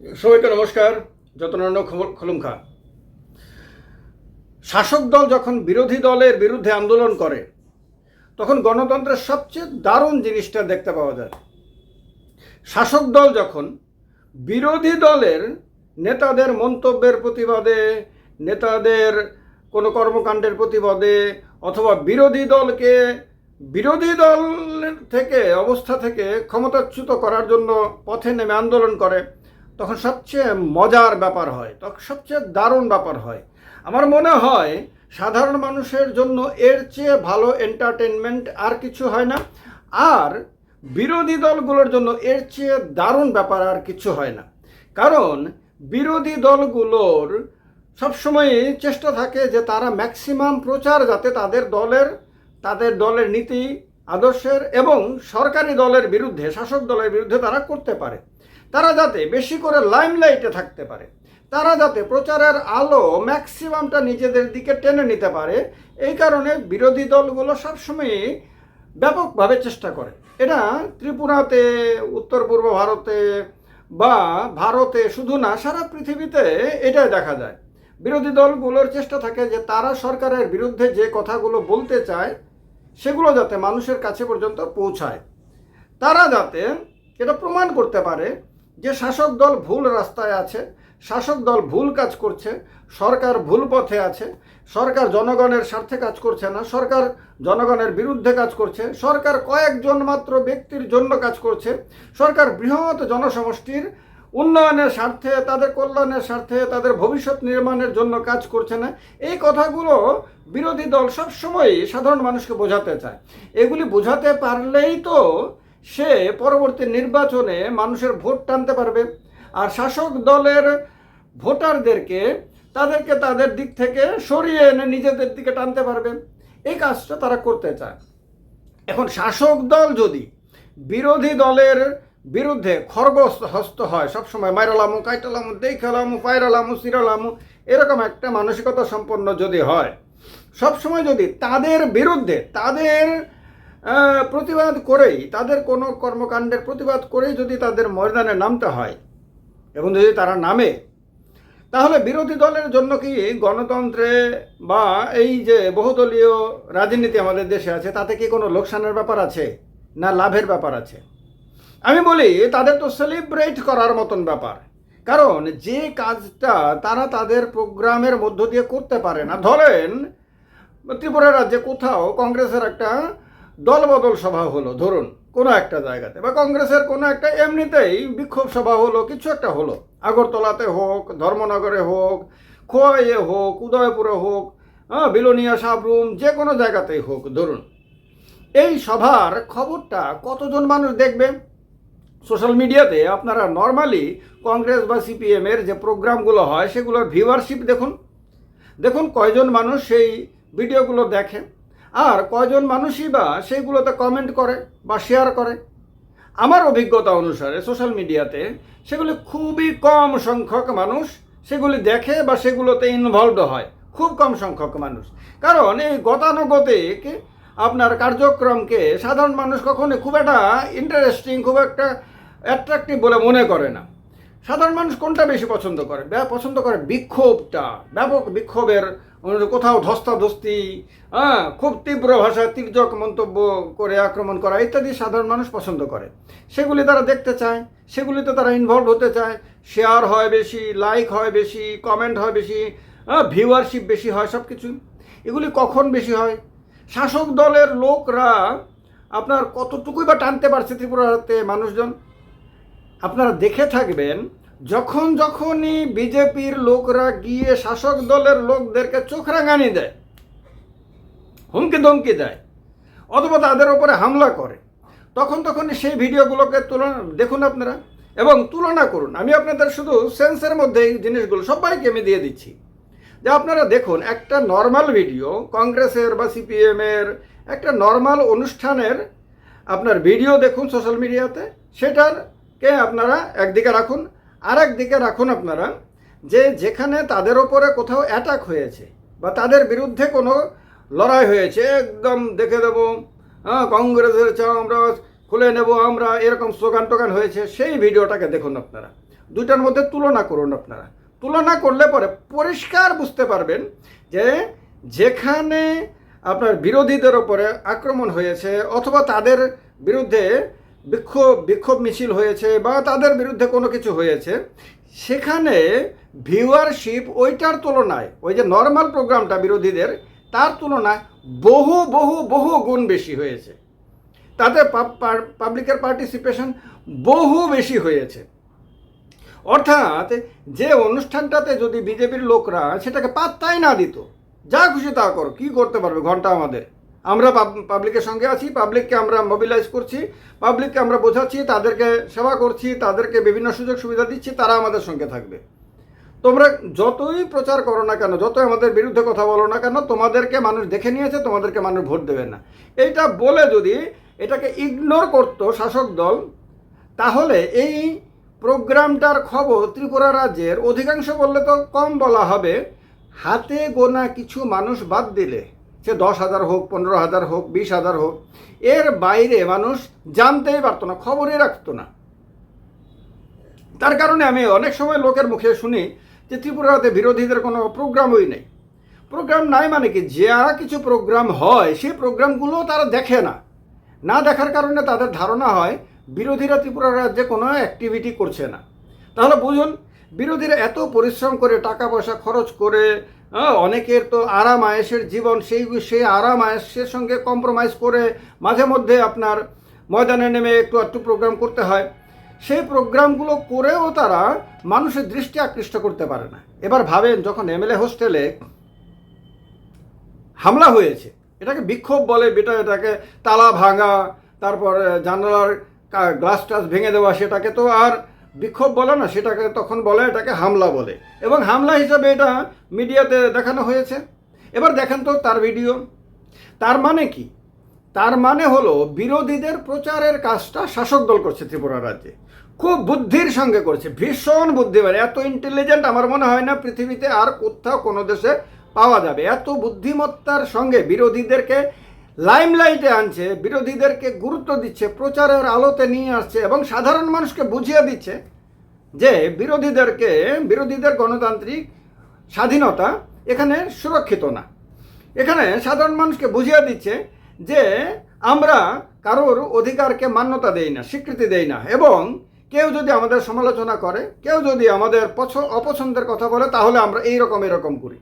সবাইকে নমস্কার যতনান্য খলুম খা শাসক দল যখন বিরোধী দলের বিরুদ্ধে আন্দোলন করে, তখন গণতন্ত্রের সবচেয়ে দারুণ জিনিসটা দেখতে পাওয়া যায়। শাসক দল যখন বিরোধী দলের নেতাদের মন্তব্যের প্রতিবাদে, নেতাদের কোনো কর্মকাণ্ডের প্রতিবাদে, অথবা বিরোধী দলকে, বিরোধী দল থেকে, অবস্থা থেকে ক্ষমতাচ্যুত করার জন্য পথে নেমে আন্দোলন করে তখন সবচেয়ে মজার ব্যাপার হয়, তখন সবচেয়ে দারুণ ব্যাপার হয়। আমার মনে হয় সাধারণ মানুষের জন্য এর চেয়ে ভালো এন্টারটেনমেন্ট আর কিছু হয় না, আর বিরোধী দলগুলোর জন্য এর চেয়ে দারুণ ব্যাপার আর কিছু হয় না। কারণ বিরোধী দলগুলোর সবসময়ই চেষ্টা থাকে যে তারা ম্যাক্সিমাম প্রচার যাতে তাদের দলের তাদের দলের নীতি, আদর্শের এবং সরকারি দলের বিরুদ্ধে, শাসক দলের বিরুদ্ধে তারা করতে পারে। তারা যাতে বেশি করে লাইমলাইটে থাকতে পারে, তারা যাতে প্রচারের আলো ম্যাক্সিমামটা নিজেদের দিকে টেনে নিতে পারে, এই কারণে বিরোধী দলগুলো সবসময় ব্যাপকভাবে চেষ্টা করে। এটা ত্রিপুরাতে উত্তর পূর্ব ভারতে বা ভারতে শুধু না, সারা পৃথিবীতে এটাই দেখা যায়। বিরোধী দলগুলোর চেষ্টা থাকে যে তারা সরকারের বিরুদ্ধে যে কথাগুলো বলতে চায়, সেগুলো যাতে মানুষের কাছে পর্যন্ত পৌঁছায়। তারা যাতে এটা প্রমাণ করতে পারে যে শাসক দল ভুল রাস্তায় আছে, শাসক দল ভুল কাজ করছে, সরকার ভুল পথে আছে, সরকার জনগণের স্বার্থে কাজ করছে না, সরকার জনগণের বিরুদ্ধে কাজ করছে, সরকার কয়েকজন মাত্র ব্যক্তির জন্য কাজ করছে, সরকার বৃহৎ জনসমষ্টির উন্নয়নের স্বার্থে, তাদের কল্যাণের স্বার্থে, তাদের ভবিষ্যৎ নির্মাণের জন্য কাজ করছে না, এই কথাগুলো বিরোধী দল সবসময়ই সাধারণ মানুষকে বোঝাতে চায়। এগুলি বোঝাতে পারলেই তো সে পরবর্তী নির্বাচনে মানুষের ভোট টানতে পারবে। আর শাসক দলের ভোটারদেরকে তাদেরকে তাদের দিক থেকে সরিয়ে এনে নিজেদের দিকে টানতে পারবে। এই কাজটা তারা করতে চায়। এখন শাসক দল যদি বিরোধী দলের বিরুদ্ধে খরগস্ত হস্ত হয়, সবসময় মাইরালামু কাইটালামু দেখালামু পায়রালামু সিরালামু এরকম একটা মানসিকতা সম্পন্ন যদি হয়, সবসময় যদি তাদের বিরুদ্ধে, তাদের প্রতিবাদ করেই, তাদের কোনো কর্মকাণ্ডের প্রতিবাদ করেই যদি তাদের ময়দানে নামতে হয়, এবং যদি তারা নামে, তাহলে বিরোধী দলের জন্য কি গণতন্ত্রে বা এই যে বহুদলীয় রাজনীতি আমাদের দেশে আছে, তাতে কি কোনো লোকসানের ব্যাপার আছে, না লাভের ব্যাপার আছে? আমি বলি, তাদের তো সেলিব্রেট করার মতন ব্যাপার। কারণ যে কাজটা তারা তাদের প্রোগ্রামের মধ্য দিয়ে করতে পারে না। ধরেন, ত্রিপুরা রাজ্যে কোথাও কংগ্রেসের একটা দলবদল সভা হলো, ধরুন, কোনো একটা জায়গাতে। বা কংগ্রেসের কোনো একটা, এমনিতেই বিক্ষোভ সভা হলো, কিছু একটা হলো। আগরতলাতে হোক, ধর্মনগরে হোক, খোয়াইয়ে হোক, উদয়পুরে হোক হ্যাঁ বিলোনিয়া সাবরুম, যে কোনো জায়গাতেই হোক, ধরুন। এই সভার খবরটা কতজন মানুষ দেখবে? সোশ্যাল মিডিয়াতে আপনারা নর্মালি কংগ্রেস বা সিপিএমের যে প্রোগ্রামগুলো হয়, সেগুলোর ভিউয়ারশিপ দেখুন। দেখুন কয়জন মানুষ সেই ভিডিওগুলো দেখে। আর কয়জন মানুষই বা সেইগুলোতে কমেন্ট করে বা শেয়ার করে? আমার অভিজ্ঞতা অনুসারে সোশ্যাল মিডিয়াতে সেগুলি খুবই কম সংখ্যক মানুষ সেগুলি দেখে বা সেগুলোতে ইনভলভড হয়, খুব কম সংখ্যক মানুষ। কারণ এই গতানুগতিক আপনার কার্যক্রমকে সাধারণ মানুষ কখনো খুব একটা ইন্টারেস্টিং খুব একটা অ্যাট্রাক্টিভ বলে মনে করে না। সাধারণ মানুষ কোনটা বেশি পছন্দ করে? পছন্দ করে বিক্ষোভটা। ব্যাপক বিক্ষোভের কোথাও ধস্তাধস্তি হ্যাঁ খুব তীব্র ভাষায় তির্যক মন্তব্য করে আক্রমণ করা ইত্যাদি সাধারণ মানুষ পছন্দ করে। সেগুলি তারা দেখতে চায়, সেগুলিতে তারা ইনভলভ হতে চায়। শেয়ার হয় বেশি লাইক হয় বেশি কমেন্ট হয় বেশি হ্যাঁ ভিউয়ারশিপ বেশি হয় সব কিছু এগুলি কখন বেশি হয়? শাসক দলের লোকরা আপনার কতটুকুই বা টানতে পারছে ত্রিপুরাতে মানুষজন? আপনারা দেখে থাকবেন, যখন যখনই বিজেপির লোকরা গিয়ে শাসক দলের লোকদেরকে চোখ রাঙানি দেয় হুমকি ধমকি দেয়, অথবা তাদের ওপরে হামলা করে, তখন তখনই সেই ভিডিওগুলোকে তুলনা, দেখুন আপনারা, এবং তুলনা করুন। আমি আপনাদের শুধু সেন্সের মধ্যে এই জিনিসগুলো সবাইকে আমি দিয়ে দিচ্ছি। যে আপনারা দেখুন, একটা নর্মাল ভিডিও, কংগ্রেসের বা সিপিএমের একটা নর্মাল অনুষ্ঠানের আপনার ভিডিও দেখুন সোশ্যাল মিডিয়াতে, সেটার কে আপনারা? একদিকে রাখুন আর একদিকে রাখুন আপনারা যে যেখানে তাদের ওপরে কোথাও অ্যাটাক হয়েছে বা তাদের বিরুদ্ধে কোনো লড়াই হয়েছে, একদম দেখে দেবো হ্যাঁ কংগ্রেসের চাও আমরা খুলে নেব, আমরা এরকম স্লোগান টোগান হয়েছে, সেই ভিডিওটাকে দেখুন আপনারা। দুইটার মধ্যে তুলনা করুন আপনারা। তুলনা করলে পরে পরিষ্কার বুঝতে পারবেন যে যেখানে আপনার বিরোধীদের ওপরে আক্রমণ হয়েছে অথবা তাদের বিরুদ্ধে বিক্ষোভ বিক্ষোভ মিছিল হয়েছে বা তাদের বিরুদ্ধে কোনো কিছু হয়েছে, সেখানে ভিউয়ারশিপ ওইটার তুলনায়, ওই যে নর্মাল প্রোগ্রামটা বিরোধীদের, তার তুলনায় বহু বহু বহু গুণ বেশি হয়েছে। তাতে পাবলিকের পার্টিসিপেশন বহু বেশি হয়েছে। অর্থাৎ যে অনুষ্ঠানটাতে যদি বিজেপির লোকরা সেটাকে পাত্তাই না দিত, যা খুশি তা করো, কী করতে পারবে ঘণ্টা আমাদের? আমরা পাবলিকের সঙ্গে আছি পাবলিককে আমরা মোবিলাইজ করছি পাবলিককে আমরা বোঝাচ্ছি, তাদেরকে সেবা করছি, তাদেরকে বিভিন্ন সুযোগ সুবিধা দিচ্ছি, তারা আমাদের সঙ্গে থাকবে। তোমরা যতই প্রচার করো না কেন, যতই আমাদের বিরুদ্ধে কথা বলো না কেন, তোমাদেরকে মানুষ দেখে নিয়েছে, তোমাদেরকে মানুষ ভোট দেবে না। এইটা বলে যদি এটাকে ইগনোর করতো শাসক দল, তাহলে এই প্রোগ্রামটার খবর ত্রিপুরা রাজ্যের অধিকাংশ বললে তো কম বলা হবে, হাতে গোনা কিছু মানুষ বাদ দিলে। সে দশ হাজার হোক, পনেরো হাজার হোক, বিশ হাজার হোক, এর বাইরে মানুষ জানতেই পারতো না, খবরই রাখতো না। তার কারণে আমি অনেক সময় লোকের মুখে শুনি যে ত্রিপুরাতে বিরোধীদের কোনো প্রোগ্রামই নেই। প্রোগ্রাম নাই মানে কি? যা কিছু প্রোগ্রাম হয়, সেই প্রোগ্রামগুলো তারা দেখে না। না দেখার কারণে তাদের ধারণা হয়, বিরোধীরা ত্রিপুরা রাজ্যে কোনো অ্যাক্টিভিটি করছে না। তাহলে বুঝুন, বিরোধীরা এত পরিশ্রম করে টাকা পয়সা খরচ করে অনেকের তো আরাম আয়েসের জীবন, সেই সেই আরাম আয়েসের সঙ্গে কম্প্রোমাইজ করে মাঝে মধ্যে আপনার ময়দানে নেমে একটু একটু প্রোগ্রাম করতে হয়। সেই প্রোগ্রামগুলো করেও তারা মানুষের দৃষ্টি আকৃষ্ট করতে পারে না। এবার ভাবেন, যখন এমএলএ হোস্টেলে হামলা হয়েছে, এটাকে বিক্ষোভ বলে, বেটা এটাকে তালা ভাঙা, তারপর জানালার গ্লাস টাস ভেঙে দেওয়া, সেটাকে তো আর বিক্ষোভ বলে না, সেটাকে তখন বলে, এটাকে হামলা বলে। এবং হামলা হিসাবে এটা মিডিয়াতে দেখানো হয়েছে। এবার দেখেন তো তার ভিডিও। তার মানে কি? তার মানে হলো বিরোধীদের প্রচারের কাজটা শাসক দল করছে ত্রিপুরা রাজ্যে। খুব বুদ্ধির সঙ্গে করছে, ভীষণ বুদ্ধিমান। এত ইন্টেলিজেন্ট আমার মনে হয় না পৃথিবীতে আর কোথাও কোনো দেশে পাওয়া যাবে। এত বুদ্ধিমত্তার সঙ্গে বিরোধীদেরকে লাইমলাইটে আনছে, বিরোধীদেরকে গুরুত্ব দিচ্ছে, প্রচারের আলোতে নিয়ে আসছে এবং সাধারণ মানুষকে বুঝিয়ে দিচ্ছে যে বিরোধীদেরকে, বিরোধীদের গণতান্ত্রিক স্বাধীনতা এখানে সুরক্ষিত না। এখানে সাধারণ মানুষকে বুঝিয়ে দিচ্ছে যে আমরা কারোর অধিকারকে মান্যতা দেই না, স্বীকৃতি দেই না এবং কেউ যদি আমাদের সমালোচনা করে, কেউ যদি আমাদের পছ, অপছন্দের কথা বলে, তাহলে আমরা এই রকম এরকম করি।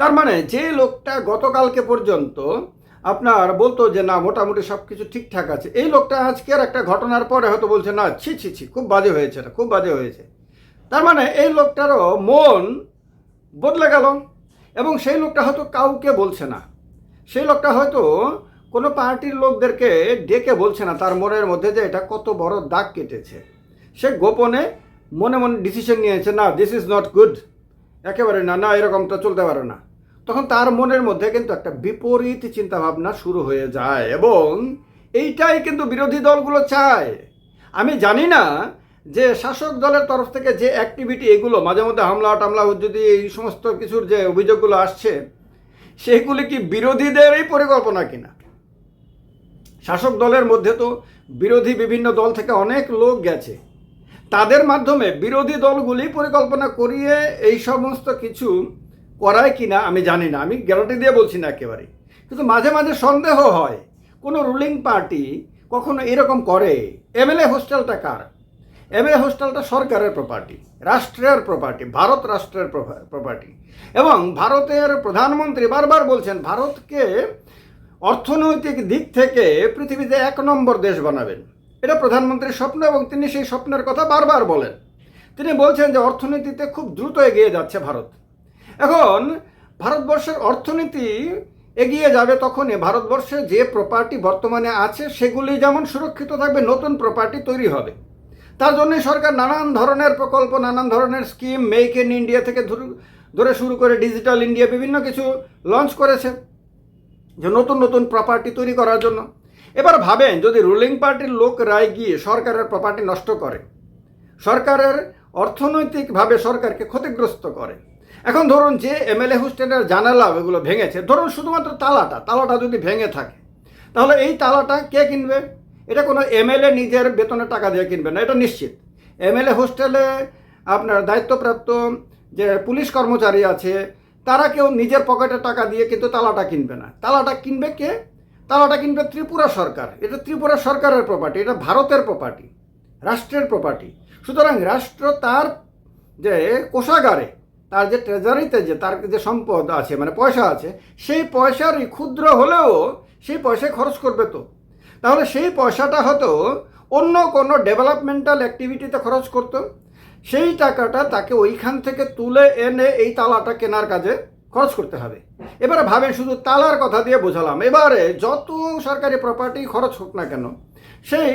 তার মানে যে লোকটা গতকালকে পর্যন্ত আপনার বলতো যে না, মোটামুটি সব কিছু ঠিকঠাক আছে। এই লোকটা আজকের একটা ঘটনার পরে হয়তো বলছে, না, ছি ছি ছি, খুব বাজে হয়েছে এটা, খুব বাজে হয়েছে। তার মানে এই লোকটারও মন বদলে গেল এবং সেই লোকটা হয়তো কাউকে বলছে না। সেই লোকটা হয়তো কোনো পার্টির লোকদেরকে ডেকে বলছে না, তার মনের মধ্যে যে এটা কত বড় দাগ কেটেছে। সে গোপনে মনে মনে ডিসিশন নিয়েছে, না দিস ইজ নট গুড একেবারে, না না এরকম তো চলতে পারে না। তখন তার মনের মধ্যে কিন্তু একটা বিপরীত চিন্তাভাবনা শুরু হয়ে যায় এবং এইটাই কিন্তু বিরোধী দলগুলো চায়। আমি জানি না যে শাসক দলের তরফ থেকে যে অ্যাক্টিভিটি এগুলো, মাঝে মধ্যে হামলা, টামলা যদি এই সমস্ত কিছুর যে অভিযোগগুলো আসছে, সেগুলি কি বিরোধীদেরই পরিকল্পনা কিনা? শাসক দলের মধ্যে তো বিরোধী বিভিন্ন দল থেকে অনেক লোক গেছে। তাদের মাধ্যমে বিরোধী দলগুলি পরিকল্পনা করিয়ে এই সমস্ত কিছু করায় কিনা আমি জানি না, আমি গ্যারান্টি দিয়ে বলছি না একেবারে। কিন্তু মাঝে মাঝে সন্দেহ হয়, কোনো রুলিং পার্টি কখনো এরকম করে এমএলএ হোস্টেলটা কার? এমএলএ হোস্টেলটা সরকারের প্রপার্টি রাষ্ট্রের প্রপার্টি ভারত রাষ্ট্রের প্রপার্টি এবং ভারতের প্রধানমন্ত্রী বারবার বলছেন, ভারতকে অর্থনৈতিক দিক থেকে পৃথিবীতে এক নম্বর দেশ বানাবেন। এটা প্রধানমন্ত্রীর স্বপ্ন এবং তিনি সেই স্বপ্নের কথা বারবার বলেন। তিনি বলছেন যে অর্থনীতিতে খুব দ্রুত এগিয়ে যাচ্ছে ভারত। এখন ভারতবর্ষের অর্থনীতি এগিয়ে যাবে তখনই। ভারতবর্ষে যে প্রপার্টি বর্তমানে আছে, সেগুলি যেমন সুরক্ষিত থাকবে, নতুন প্রপার্টি তৈরি হবে। তার জন্য সরকার নানান ধরনের প্রকল্প, নানান ধরনের স্কিম মেক ইন ইন্ডিয়া থেকে ধরে শুরু করে ডিজিটাল ইন্ডিয়া বিভিন্ন কিছু লঞ্চ করেছে, যে নতুন নতুন প্রপার্টি তৈরি করার জন্য। এবার ভাবেন, যদি রুলিং পার্টির লোক রায় গিয়ে সরকারের প্রপার্টি নষ্ট করে, সরকারের অর্থনৈতিকভাবে সরকারকে ক্ষতিগ্রস্ত করে এখন ধরুন যে এমএলএ হোস্টেলের জানালা এগুলো ভেঙেছে, ধরুন শুধুমাত্র তালাটা তালাটা যদি ভেঙে থাকে, তাহলে এই তালাটা কে কিনবে? এটা কোনো এমএলএ নিজের বেতনে টাকা দিয়ে কিনবে না, এটা নিশ্চিত। এমএলএ হোস্টেলে আপনার দায়িত্বপ্রাপ্ত যে পুলিশ কর্মচারী আছে, তারা কেউ নিজের পকেটে টাকা দিয়ে কিন্তু তালাটা কিনবে না। তালাটা কিনবে কে? তালাটা কিনবে ত্রিপুরা সরকার। এটা ত্রিপুরা সরকারের প্রপার্টি এটা ভারতের প্রপার্টি রাষ্ট্রের প্রপার্টি সুতরাং রাষ্ট্র তার যে কোষাগারে তার যে ট্রেজারিতে যে তার যে সম্পদ আছে মানে পয়সা আছে, সেই পয়সারই ক্ষুদ্র হলেও সেই পয়সায় খরচ করবে তো। তাহলে সেই পয়সাটা হয়তো অন্য কোনো ডেভেলপমেন্টাল অ্যাক্টিভিটিতে খরচ করতো। সেই টাকাটা তাকে ওইখান থেকে তুলে এনে এই তালাটা কেনার কাজে খরচ করতে হবে। এবারে ভাবেন, শুধু তালার কথা দিয়ে বোঝালাম। এবারে যত সরকারি প্রপার্টি খরচ হোক না কেন, সেই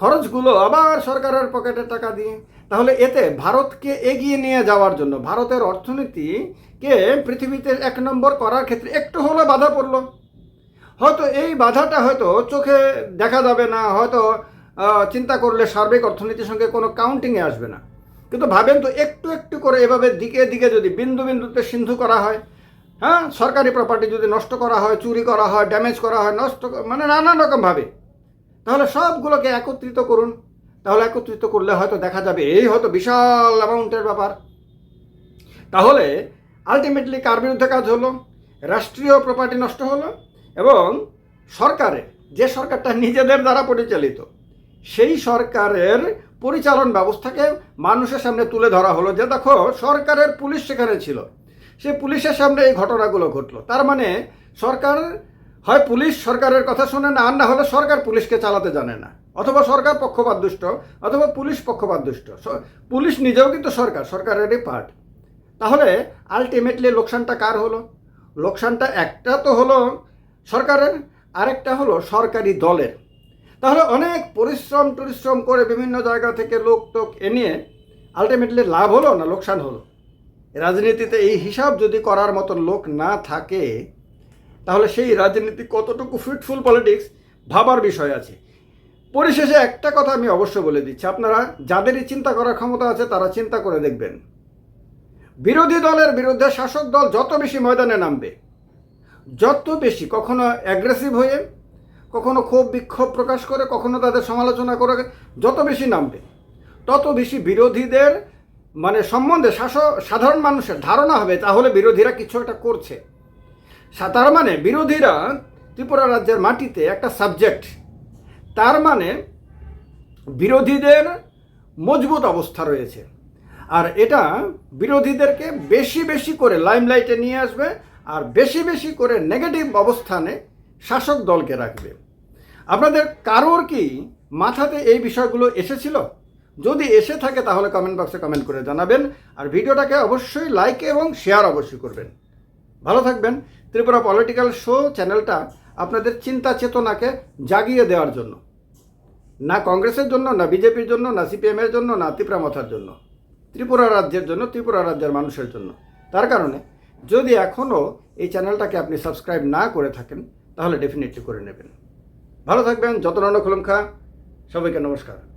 খরচগুলো আবার সরকারের পকেটের টাকা দিয়ে তাহলে এতে ভারতকে এগিয়ে নিয়ে যাওয়ার জন্য ভারতের অর্থনীতিকে পৃথিবীতে এক নম্বর করার ক্ষেত্রে একটু হলেও বাধা পড়ল। হয়তো এই বাধাটা হয়তো চোখে দেখা যাবে না, হয়তো চিন্তা করলে সার্বিক অর্থনীতির সঙ্গে কোনো কাউন্টিংয়ে আসবে না। কিন্তু ভাবেন তো একটু একটু করে এভাবে দিকে দিকে যদি বিন্দু বিন্দুতে সিন্ধু করা হয় হ্যাঁ সরকারি প্রপার্টি যদি নষ্ট করা হয়, চুরি করা হয় ড্যামেজ করা হয়, নষ্ট মানে নানান রকমভাবে তাহলে সবগুলোকে একত্রিত করুন। তাহলে একত্রিত করলে হয়তো দেখা যাবে এই হয়তো বিশাল অ্যামাউন্টের ব্যাপার। তাহলে আলটিমেটলি কার বিরুদ্ধে কাজ হলো? রাষ্ট্রীয় প্রপার্টি নষ্ট হলো এবং সরকারের যে সরকারটা নিজেদের দ্বারা পরিচালিত, সেই সরকারের পরিচালন ব্যবস্থাকে মানুষের সামনে তুলে ধরা হলো যে দেখো, সরকারের পুলিশ সেখানে ছিল। সে পুলিশের সামনে এই ঘটনাগুলো ঘটলো। তার মানে সরকার হয় পুলিশ সরকারের কথা শোনে না, আর না হলে সরকার পুলিশকে চালাতে জানে না। অথবা সরকার পক্ষপাত দুষ্ট অথবা পুলিশ পক্ষপাত দুষ্ট পুলিশ নিজেও কিন্তু সরকার, সরকারেরই পার্ট তাহলে আলটিমেটলি লোকসানটা কার হলো? লোকসানটা একটা তো হলো সরকারের, আরেকটা হলো সরকারি দলের। তাহলে অনেক পরিশ্রম টরিশ্রম করে বিভিন্ন জায়গা থেকে লোক টোক এনিয়ে আলটিমেটলি লাভ হলো না লোকসান হলো? রাজনীতিতে এই হিসাব যদি করার মতন লোক না থাকে তাহলে সেই রাজনীতি কতটুকু ফিটফুল পলিটিক্স ভাবার বিষয় আছে। পরিশেষে একটা কথা আমি অবশ্য বলে দিচ্ছি, আপনারা যাদেরই চিন্তা করার ক্ষমতা আছে, তারা চিন্তা করে দেখবেন। বিরোধী দলের বিরুদ্ধে শাসক দল যত বেশি ময়দানে নামবে, যত বেশি কখনো অ্যাগ্রেসিভ হয়ে, কখনো ক্ষোভ বিক্ষোভ প্রকাশ করে, কখনো তাদের সমালোচনা করে, যত বেশি নামবে, তত বেশি বিরোধীদের মানে সম্বন্ধে শাসক সাধারণ মানুষের ধারণা হবে, তাহলে বিরোধীরা কিছু একটা করছে। তার মানে বিরোধীরা ত্রিপুরা রাজ্যের মাটিতে একটা সাবজেক্ট তার মানে বিরোধীদের মজবুত অবস্থা রয়েছে। আর এটা বিরোধীদেরকে বেশি বেশি করে লাইমলাইটে নিয়ে আসবে আর বেশি বেশি করে নেগেটিভ অবস্থানে শাসক দলকে রাখবে। আপনাদের কারোর কি মাথাতে এই বিষয়গুলো এসেছিল? যদি এসে থাকে তাহলে কমেন্ট বক্সে কমেন্ট করে জানাবেন। আর ভিডিওটাকে অবশ্যই লাইক এবং শেয়ার অবশ্যই করবেন। ভালো থাকবেন। ত্রিপুরা পলিটিক্যাল শো চ্যানেলটা আপনাদের চিন্তা চেতনাকে জাগিয়ে দেওয়ার জন্য। না কংগ্রেসের জন্য, না বিজেপির জন্য, না সিপিএমের জন্য, না ত্রিপুরা মাথার জন্য। ত্রিপুরা রাজ্যের জন্য, ত্রিপুরা রাজ্যের মানুষের জন্য। তার কারণে যদি এখনও এই চ্যানেলটাকে আপনি সাবস্ক্রাইব না করে থাকেন, তাহলে ডেফিনেটলি করে নেবেন। ভালো থাকবেন যত খুলুম খা সবাইকে নমস্কার।